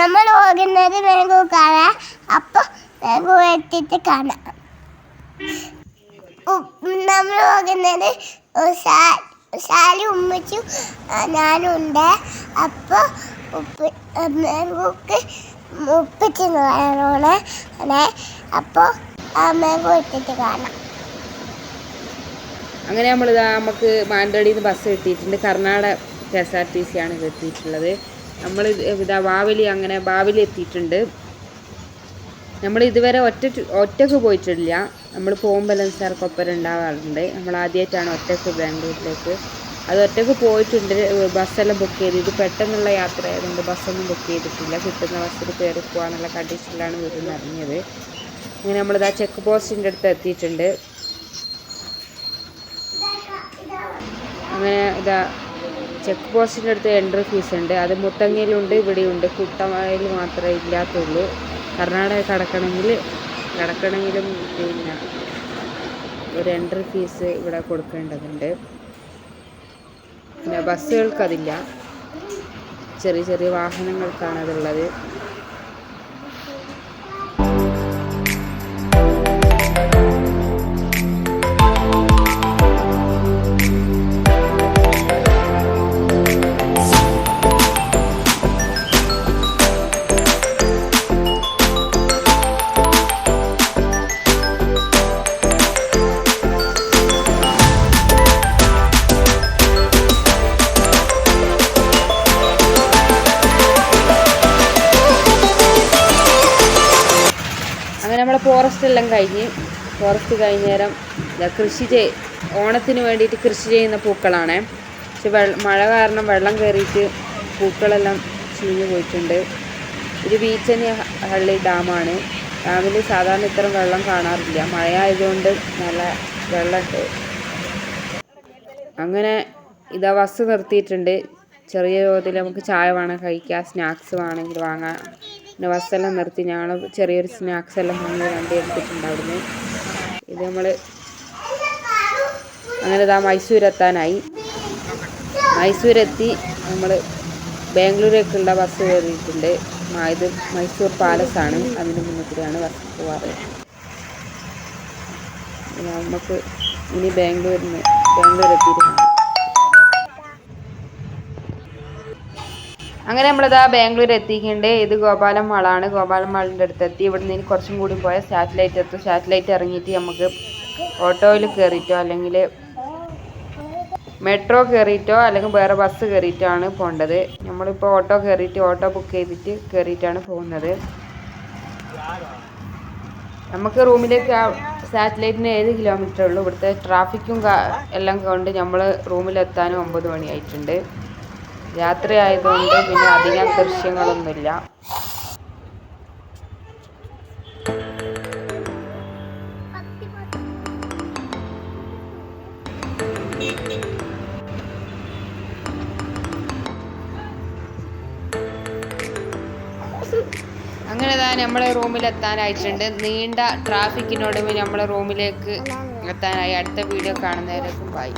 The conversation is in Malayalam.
നമ്മൾ പോകുന്നത് മാംഗോ കാണാം അപ്പോൾ മാംഗോ എത്തിയിട്ട് കാണാം നമ്മൾ പോകുന്നത് ശാലി ഉമ്മച്ചും ഞാനുണ്ട്. അപ്പൊ ഉപ്പ് മാംഗോക്ക് ഉപ്പിച്ചെന്ന് പറയണോണ് അതെ അപ്പോൾ മാംഗോ എത്തിയിട്ട് കാണാം. അങ്ങനെ നമ്മളിതാ നമുക്ക് മാനന്തവാടിയിൽ നിന്ന് ബസ് കിട്ടിയിട്ടുണ്ട്. Karnataka K S R T C ആണ് ഇത് എത്തിയിട്ടുള്ളത്. നമ്മൾ ഇതാ വാവലി അങ്ങനെ ബാവലി എത്തിയിട്ടുണ്ട്. നമ്മൾ ഇതുവരെ ഒറ്റ ഒറ്റയ്ക്ക് പോയിട്ടില്ല. നമ്മൾ പോകുമ്പോൾ സാർക്കൊപ്പം ഉണ്ടാവാറുണ്ട് നമ്മൾ ആദ്യമായിട്ടാണ് ഒറ്റയ്ക്ക് ബാംഗ്ലൂരിലേക്ക്. അത് ഒറ്റയ്ക്ക് പോയിട്ടുണ്ട്. ബസ്സെല്ലാം ബുക്ക് ചെയ്ത്. ഇത് പെട്ടെന്നുള്ള യാത്ര ആയതുകൊണ്ട് ബസ്സൊന്നും ബുക്ക് ചെയ്തിട്ടില്ല. കിട്ടുന്ന ബസ്സിൽ കയറി പോകാന്നുള്ള കണ്ടീഷനിലാണ് വീട്ടിൽ നിന്ന് ഇറങ്ങിയത് അങ്ങനെ നമ്മളിതാ ചെക്ക് പോസ്റ്റിന്റെ അടുത്ത് എത്തിയിട്ടുണ്ട്. അങ്ങനെ ഇതാ ചെക്ക് പോസ്റ്റിന്റെ അടുത്ത് എൻട്രി ഫീസ് ഉണ്ട്. അത് മുത്തങ്ങയിലുണ്ട് ഇവിടെയുണ്ട്. കുട്ടമലയിൽ മാത്രമേ ഇല്ലാത്തുള്ളൂ. കർണാടക കടക്കണമെങ്കിൽ കടക്കണമെങ്കിലും പിന്നെ ഒരു എൻട്രി ഫീസ് ഇവിടെ കൊടുക്കേണ്ടതുണ്ട്. പിന്നെ ബസ്സുകൾക്കതില്ല ചെറിയ ചെറിയ വാഹനങ്ങൾക്കാണ് അതുള്ളത്. നമ്മളെ ഫോറസ്റ്റ് എല്ലാം കഴിഞ്ഞ് ഫോറസ്റ്റ് കഴിഞ്ഞ നേരം കൃഷി ചെയ് ഓണത്തിന് വേണ്ടിയിട്ട് കൃഷി ചെയ്യുന്ന പൂക്കളാണ്. പക്ഷെ മഴ കാരണം വെള്ളം കയറിയിട്ട് പൂക്കളെല്ലാം ചീഞ്ഞു പോയിട്ടുണ്ട്. ഇത് ബീച്ചനി ഹള്ളി ഡാമാണ്. ഡാമിൽ സാധാരണ ഇത്തരം വെള്ളം കാണാറില്ല. മഴ ആയതുകൊണ്ട് നല്ല വെള്ളമുണ്ട് അങ്ങനെ ഇതാ ബസ് നിർത്തിയിട്ടുണ്ട്. ചെറിയ തോതിൽ നമുക്ക് ചായ വേണം കഴിക്കാം സ്നാക്സ് വേണമെങ്കിൽ വാങ്ങാം. പിന്നെ ബസ്സെല്ലാം നിർത്തി ഞങ്ങൾ ചെറിയൊരു സ്നാക്സ് എല്ലാം വാങ്ങി വണ്ടി എടുത്തിട്ടുണ്ടായിരുന്നു. ഇത് നമ്മൾ അങ്ങനെ ഇതാ മൈസൂർ എത്തി നമ്മൾ ബാംഗ്ലൂരേക്കുള്ള ബസ് കയറിയിട്ടുണ്ട്. ഇത് മൈസൂർ പാലസ് ആണ്. അതിന് മുന്നിലാണ് ബസ് പോവാറ്. നമുക്ക് ഇനി ബാംഗ്ലൂരിന് ബാംഗ്ലൂർ എത്തിയിട്ട് അങ്ങനെ നമ്മളിതാ ബാംഗ്ലൂർ എത്തിയിട്ടുണ്ട് ഇത് ഗോപാലം മാളാണ് ഗോപാലം മാളിന്റെ അടുത്ത് എത്തി ഇവിടെ നിന്ന് കുറച്ചും കൂടി പോയാൽ സാറ്റലൈറ്റ് എത്തും. സാറ്റലൈറ്റ് ഇറങ്ങിയിട്ട് നമുക്ക് ഓട്ടോയിൽ കയറിയിട്ടോ അല്ലെങ്കിൽ മെട്രോ കയറിയിട്ടോ അല്ലെങ്കിൽ വേറെ ബസ് കയറിയിട്ടോ ആണ് പോകേണ്ടത് നമ്മളിപ്പോൾ ഓട്ടോ കയറിയിട്ട് ഓട്ടോ ബുക്ക് ചെയ്തിട്ട് കയറിയിട്ടാണ് പോകുന്നത്. നമുക്ക് റൂമിലേക്ക് സാറ്റലൈറ്റിന് ഏഴ് കിലോമീറ്റർ ഉള്ളൂ. ഇവിടുത്തെ ട്രാഫിക്കും എല്ലാം കൊണ്ട് നമ്മൾ റൂമിലെത്താനും ഒമ്പത് മണിയായിട്ടുണ്ട്. രാത്രി ആയതുകൊണ്ട് പിന്നെ അധികം ദൃശ്യങ്ങളൊന്നുമില്ല. അങ്ങനെതാണ് നമ്മളെ റൂമിൽ എത്താനായിട്ടുണ്ട് നീണ്ട ട്രാഫിക്കിനൊടുവിൽ നമ്മളെ റൂമിലേക്ക് എത്താനായി. അടുത്ത വീഡിയോ കാണുന്നവരേക്കും ബൈ